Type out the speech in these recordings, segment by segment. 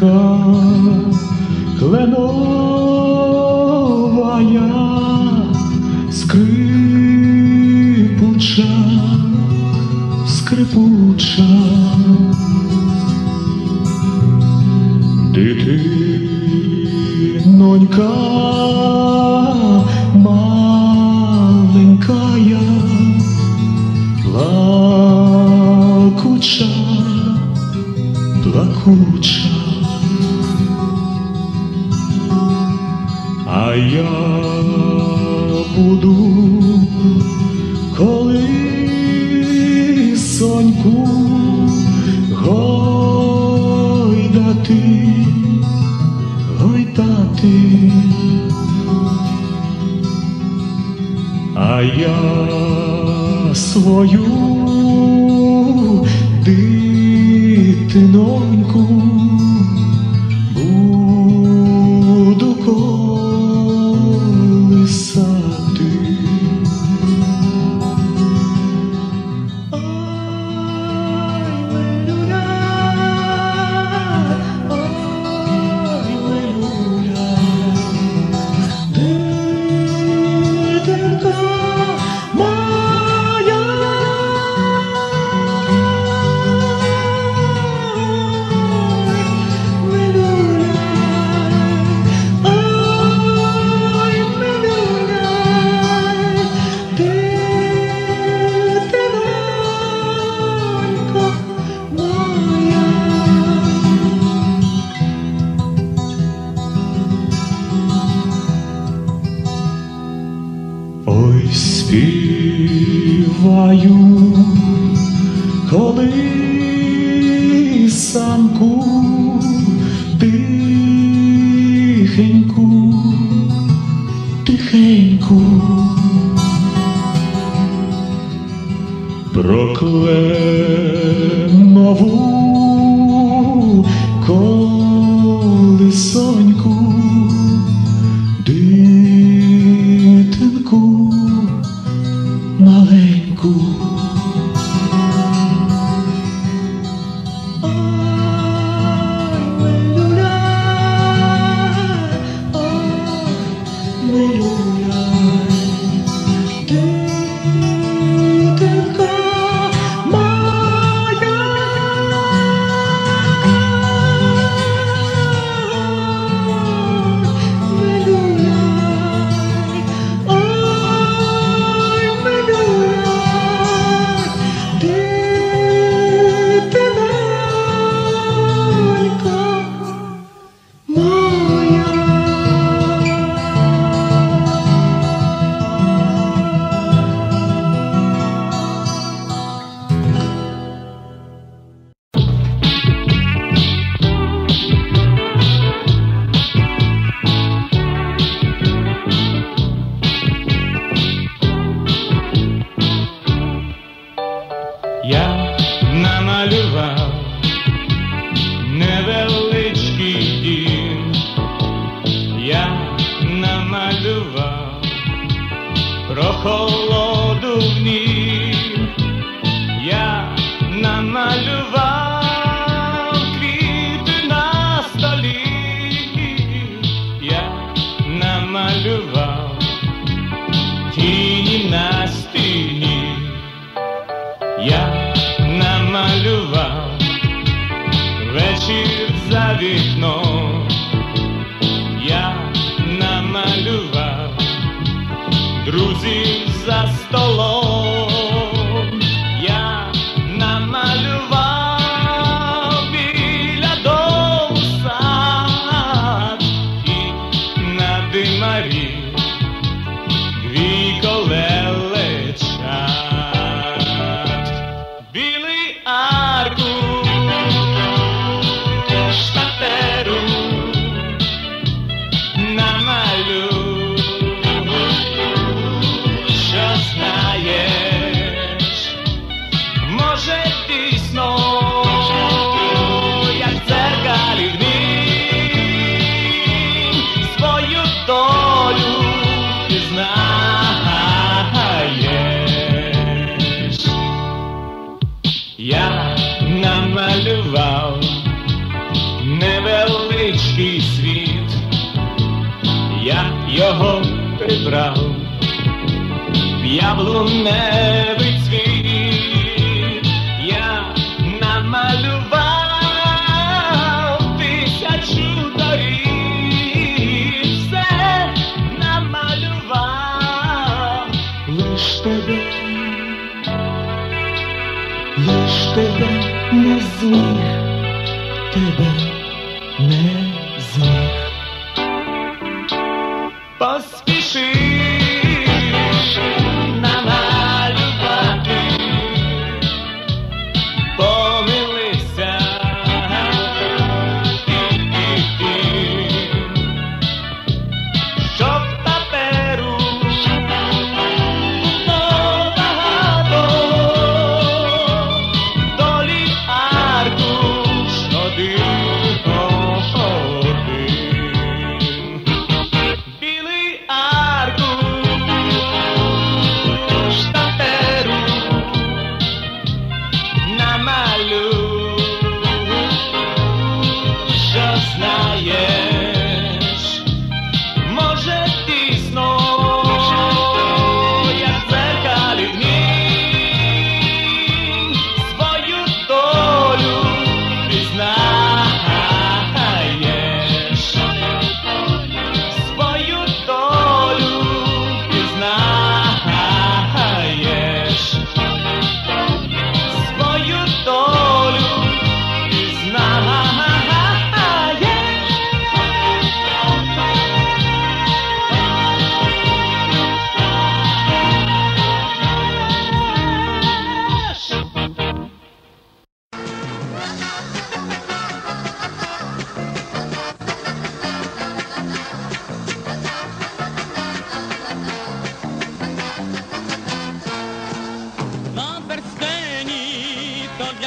река кленовая, скрипуча, скрипуча, дитинонька маленькая, плакуча, плакуча. свою. твою, коли самку тихеньку, тихеньку прокле. друзів за столом. знаєш. Я намалював невеличкий світ, я його прибрав, в яблуневий цвіт, я намалював. поспеши.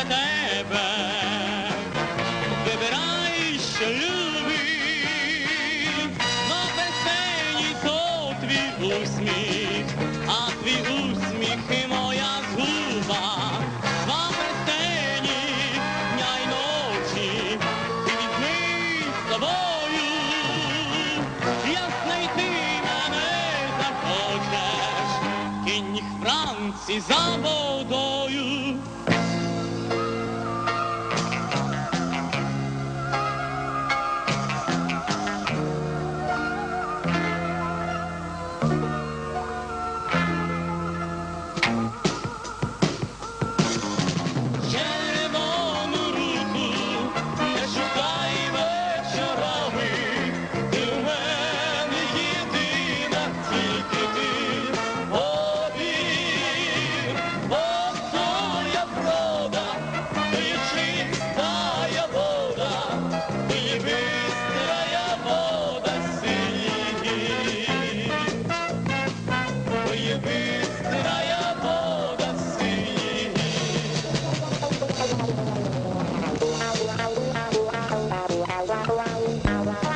Bethlehem. Di awal.